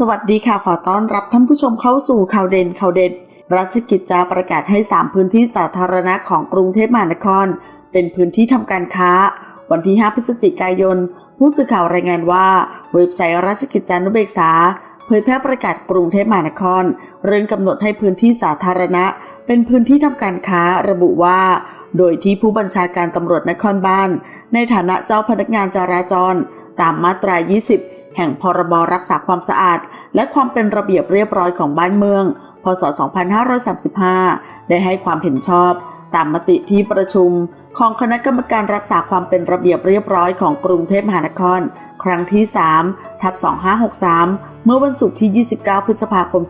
สวัสดีค่ะ ขอต้อนรับท่านผู้ชมเข้าสู่ข่าวเด่นข่าวเด็ด รัชกิจจาประกาศให้ 3 พื้นที่สาธารณะของกรุงเทพมหานคร เป็นพื้นที่ทำการค้า วันที่ 5 พฤศจิกายน ผู้สื่อข่าวรายงานว่า เว็บไซต์ราชกิจจานุเบกษา เผยแพร่ประกาศกรุงเทพมหานคร เรื่องกำหนดให้พื้นที่สาธารณะ เป็นพื้นที่ทำการค้าระบุว่า โดยที่ผู้บัญชาการตำรวจนครบาลในฐานะเจ้าพนักงานจราจร ตามมาตรา 20 แห่งพรบรักษาความสะอาด และความเป็นระเบียบเรียบร้อยของบ้านเมือง พศ 2535 ได้ให้ความเห็นชอบ ตามมติที่ประชุม ของคณะกรรมการรักษาความเป็นระเบียบเรียบร้อยของกรุงเทพมหานคร ครั้งที่ 3 ทับ 2563 เมื่อวันศุกร์ที่ 29 พฤษภาคม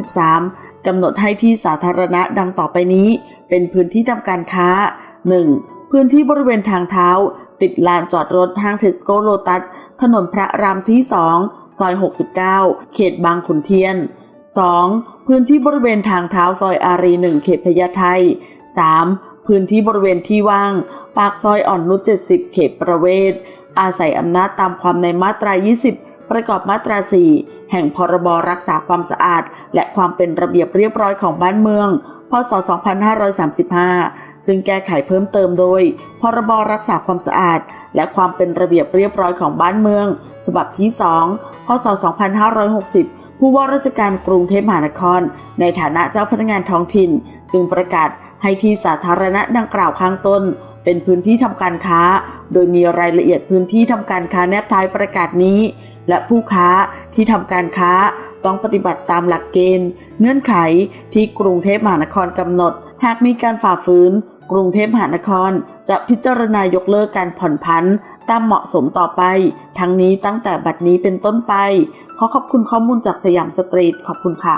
2563 กำหนดให้ที่สาธารณะดังต่อไปนี้ เป็นพื้นที่ทำการค้า 1. พื้นที่บริเวณทางเท้า ติดลานจอดรถห้างเทสโก้โลตัส ถนนพระรามที่ 2 ซอย 69 เขตบางขุนเทียน 2. พื้นที่บริเวณทางเท้าซอยอารี1เขตพญาไท 3. พื้นที่บริเวณที่ว่าง ปากซอยอ่อนนุช70 เขตประเวศ อาศัยอำนาจตามความในมาตรา 20 ประกอบมาตรา 4 แห่งพรบรักษาความสะอาด และความเป็นระเบียบเรียบร้อยของบ้านเมือง พศ 2535 ซึ่งแก้ไขเพิ่มเติมโดย พรบรักษาความสะอาด และความเป็นระเบียบเรียบร้อยของบ้านเมือง ฉบับที่ 2 พศ 2560 ผู้ว่าราชการกรุงเทพมหานคร ในฐานะเจ้าพนักงานท้องถิ่น จึงประกาศให้ที่สาธารณะดังกล่าวข้างต้น เป็นพื้นที่ทำการค้า โดยมีรายละเอียดพื้นที่ทำการค้าแนบท้ายประกาศนี้ และผู้ค้าที่ทำการค้าต้องปฏิบัติตามหลักเกณฑ์ เงื่อนไขที่กรุงเทพมหานครกำหนด หากมีการฝ่าฝืนกรุงเทพมหานครจะพิจารณายกเลิกการผ่อนผันตามเหมาะสมต่อไป ทั้งนี้ตั้งแต่บัดนี้เป็นต้นไป ขอขอบคุณข้อมูลจากสยามสตรีทขอบคุณค่ะ